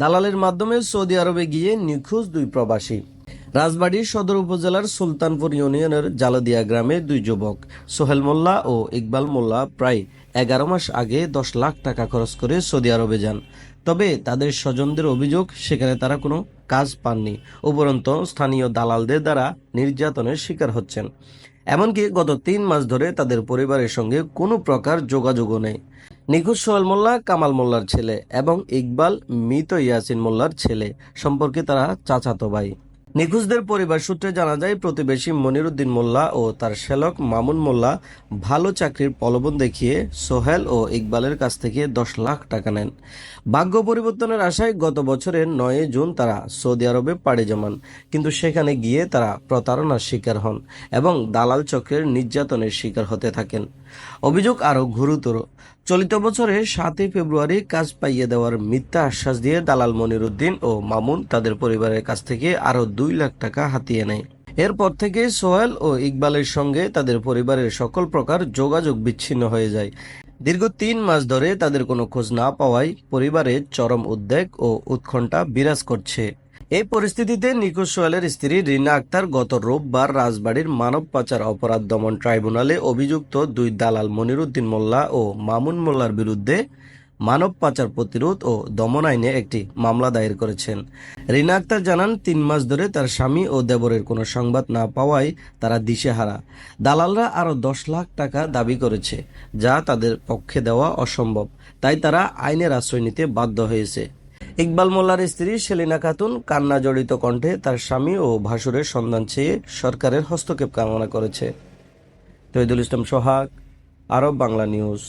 দালালের মাধ্যমে সৌদি আরবে গিয়ে নিখোঁজ দুই প্রবাসী। রাজবাড়ীর সদর উপজেলার সুলতানপুর ইউনিয়নের জালদিয়া গ্রামে দুই যুবক, সোহেল মোল্লা ও ইকবাল মোল্লা, প্রায় এগারো মাস আগে দশ লাখ টাকা খরচ করে সৌদি আরবে যান। তবে তাদের স্বজনদের অভিযোগ, সেখানে তারা কোনো কাজ পাননি। উপরন্ত স্থানীয় দালালদের দ্বারা নির্যাতনের শিকার হচ্ছেন। এমনকি গত তিন মাস ধরে তাদের পরিবারের সঙ্গে কোনো প্রকার যোগাযোগও নেই। নিখোঁজ সোহেল মোল্লা, কামাল মোল্লার ছেলে এবং ইকবাল মৃত ইয়াসিন মোল্লার ছেলে সম্পর্কে তারা চাচাতো ভাই। নিখোঁজদের পরিবার সূত্রে জানা যায়, প্রতিবেশী মনিরুদ্দিন মোল্লা ও তার শ্যালক মামুন মোল্লা ভালো চাকরির প্রলোভন দেখিয়ে সোহেল ও ইকবালের কাছ থেকে দশ লাখ টাকা নেন। ভাগ্য পরিবর্তনের আশায় গত বছরের নয় জুন তারা সৌদি আরবে পাড়ি জমান, কিন্তু সেখানে গিয়ে তারা প্রতারণার শিকার হন এবং দালাল চক্রের নির্যাতনের শিকার হতে থাকেন। অভিযোগ আরও গুরুতর। চলিত বছরের সাতই ফেব্রুয়ারি কাজ পাইয়ে দেওয়ার মিথ্যা আশ্বাস দিয়ে দালাল মনিরুদ্দিন ও মামুন তাদের পরিবারের কাছ থেকে আরও দুই লাখ টাকা হাতিয়ে নেয়। এরপর থেকে সোহেল ও ইকবালের সঙ্গে তাদের পরিবারের সকল প্রকার যোগাযোগ বিচ্ছিন্ন হয়ে যায়। দীর্ঘ তিন মাস ধরে তাদের কোনো খোঁজ না পাওয়ায় পরিবারে চরম উদ্বেগ ও উৎকণ্ঠা বিরাজ করছে। এই পরিস্থিতিতে নিখোঁজ সোহেলের স্ত্রী রিনা আক্তার গত রোববার রাজবাড়ির মানব পাচার অপরাধ দমন ট্রাইব্যুনালে অভিযুক্ত দুই দালাল মনিরুদ্দিন মোল্লা ও মামুন মোল্লার বিরুদ্ধে মানব পাচার প্রতিরোধ ও দমন আইনে একটি মামলা দায়ের করেছেন। রিনা আক্তার জানান, তিন মাস ধরে তার স্বামী ও দেবরের কোনো সংবাদ না পাওয়ায় তারা দিশেহারা। দালালরা আরও দশ লাখ টাকা দাবি করেছে, যা তাদের পক্ষে দেওয়া অসম্ভব। তাই তারা আইনের আশ্রয় নিতে বাধ্য হয়েছে। ইকবাল মোল্লার স্ত্রী সেলিনা খাতুন কান্না জড়িত কণ্ঠে তার স্বামী ও ভাসুরের সন্ধান চেয়ে সরকারের হস্তক্ষেপ কামনা করেছে। Tohidul Islam Sohag, Arab Bangla news.